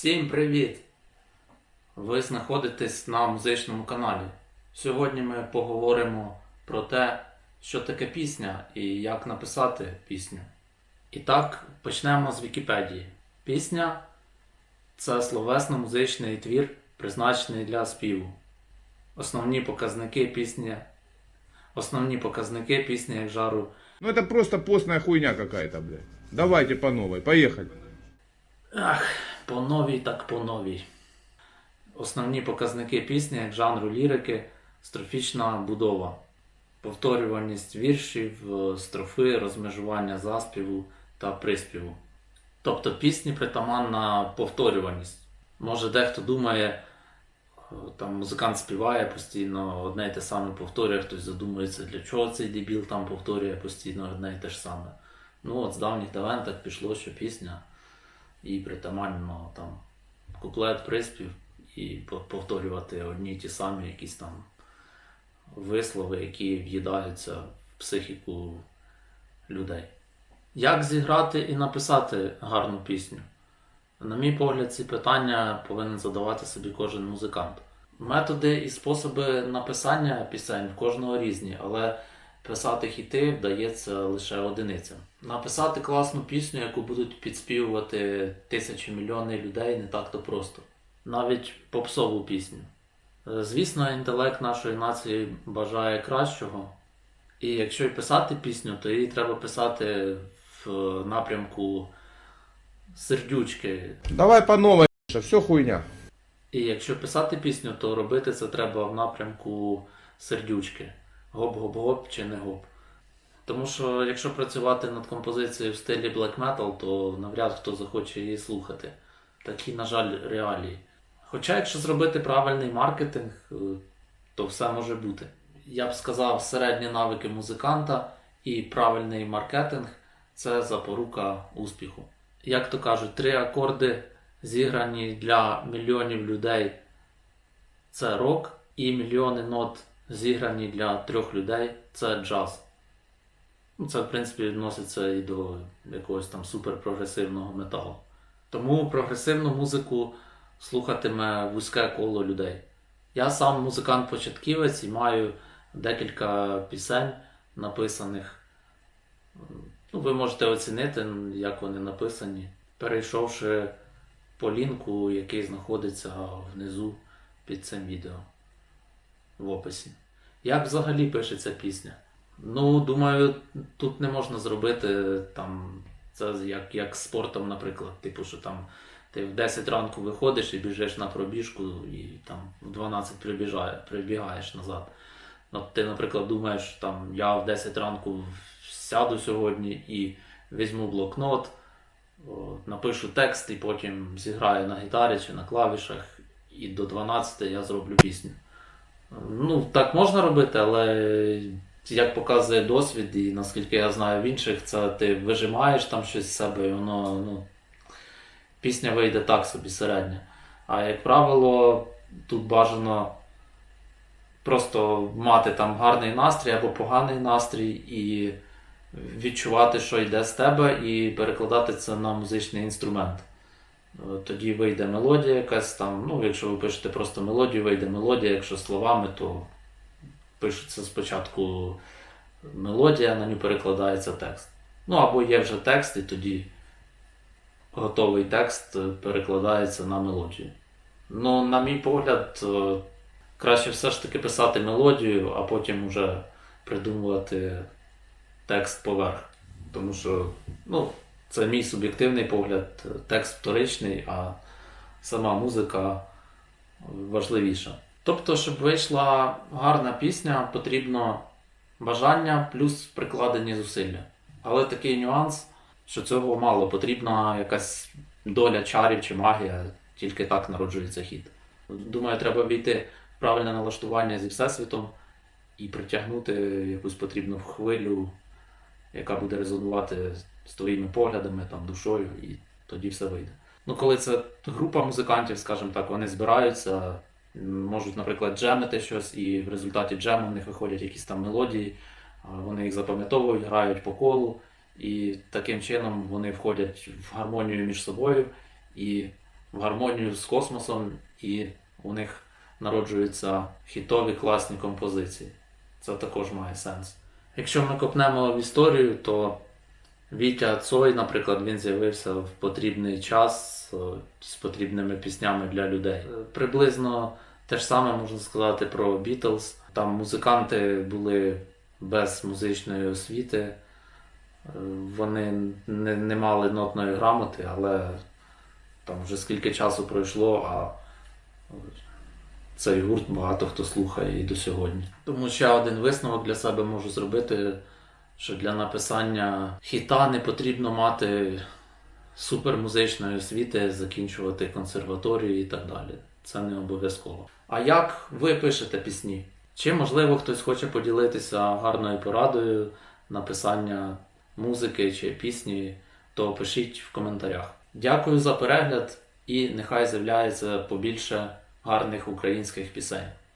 Всім привіт! Ви знаходитесь на музичному каналі. Сьогодні ми поговоримо про те, що таке пісня і як написати пісню. І так, почнемо з Вікіпедії. Пісня це словесно-музичний твір, призначений для співу. Основні показники пісні. Основні показники пісні як жару Ну это просто постная хуйня какая-то, блядь. Давайте по новой, поехали. Ах, по новій так по новій. Основні показники пісні як жанру лірики, строфічна будова, повторюваність віршів, е, строфи, розмежування заспіву та приспіву. Тобто пісні притаманна повторюваність. Може дехто думає, е, там музикант співає постійно, одне й те саме повторює, хтось задумується, для чого цей дебіл там повторює постійно одне й те ж саме. Ну от з давніх давен так пішло, що пісня і притаманно там куплет, приспів і повторювати одні ті самі якісь там вислови, які в'їдаються в психіку людей. Як зіграти і написати гарну пісню? На мій погляд, ці питання повинен задавати собі кожен музикант. Методи і способи написання пісень в кожного різні, але писати хіти вдається лише одиницям. Написати класну пісню, яку будуть підспівувати тисячі мільйони людей, не так то просто. Навіть попсову пісню. Е, Звісно, інтелект нашої нації бажає кращого. І якщо й писати пісню, то її треба писати в напрямку сердючки, Давай по новой, все хуйня. І якщо писати пісню, то робити це треба в напрямку сердючки. Гоп-гоп-гоп чи не гоп. Тому що якщо працювати над композицією в стилі black metal, то навряд хто захоче її слухати. Такі, на жаль, реалії. Хоча, якщо зробити правильний маркетинг, е, то все може бути. Я б сказав, середні навики музиканта і правильний маркетинг це запорука успіху. Як то кажуть, три акорди зіграні для мільйонів людей це рок, і мільйони нот зіграні для трьох людей це джаз. Ну, Це, в принципі, відноситься і до якогось там суперпрогресивного металу. Тому прогресивну музику слухатиме вузьке коло людей. Я сам музикант-початківець і маю декілька пісень написаних. Ну, ви можете оцінити, як вони написані, перейшовши по лінку, який знаходиться внизу під цим відео в описі. Як взагалі пишеться пісня? Ну, думаю, тут не можна зробити там це як, як спортом, наприклад. Типу, що там ти в 10 ранку виходиш і біжиш на пробіжку, і там в 12 прибіжає, прибігаєш назад. Ну, ти, наприклад, думаєш, там я в 10 ранку сяду сьогодні і візьму блокнот, напишу текст і потім зіграю на гітарі чи на клавішах, і до 12 я зроблю пісню. Ну, так можна робити, але як показує досвід, і наскільки я знаю в інших, це ти вижимаєш там щось з себе, і воно, ну, пісня вийде так собі середня. А як правило, тут бажано просто мати там гарний настрій або поганий настрій і відчувати, що йде з тебе, і перекладати це на музичний інструмент. Тоді вийде мелодія якась там. Ну, якщо ви пишете просто мелодію, вийде мелодія, якщо словами, то пишеться спочатку мелодія, на нього перекладається текст. Ну або є вже текст, і тоді готовий текст перекладається на мелодію. Ну, на мій погляд, е, краще все ж таки писати мелодію, а потім вже придумувати текст поверх. Тому що, ну, це мій суб'єктивний погляд, текст вторичний, а сама музика важливіша. Тобто, щоб вийшла гарна пісня, потрібно бажання плюс прикладені зусилля. Але такий нюанс, що цього мало, потрібна якась доля чарів чи магія, тільки так народжується хіт. Думаю, треба війти в правильне налаштування зі Всесвітом і притягнути якусь потрібну хвилю, яка буде резонувати з твоїми поглядами, там, душою, і тоді все вийде. Ну, коли це група музикантів, скажімо так, вони збираються, можуть, наприклад, джемити щось, і в результаті джему в них виходять якісь там мелодії, вони їх запам'ятовують, грають по колу, і таким чином вони входять в гармонію між собою і в гармонію з космосом, і у них народжуються хітові класні композиції. Це також має сенс. Якщо ми копнемо в історію, то Вітя Цой, наприклад, він з'явився в потрібний час е, з потрібними піснями для людей. Е, Приблизно те ж саме можна сказати про Бітлз. Там музиканти були без музичної освіти, Е, вони не, не мали нотної грамоти, але там вже скільки часу пройшло, а цей гурт багато хто слухає і до сьогодні. Тому ще один висновок для себе можу зробити, що для написання хіта не потрібно мати супермузичної освіти, закінчувати консерваторію і так далі. Це не обов'язково. А як ви пишете пісні? Чи можливо хтось хоче поділитися гарною порадою написання музики чи пісні, то пишіть в коментарях. Дякую за перегляд і нехай з'являється побільше гарних українських пісень.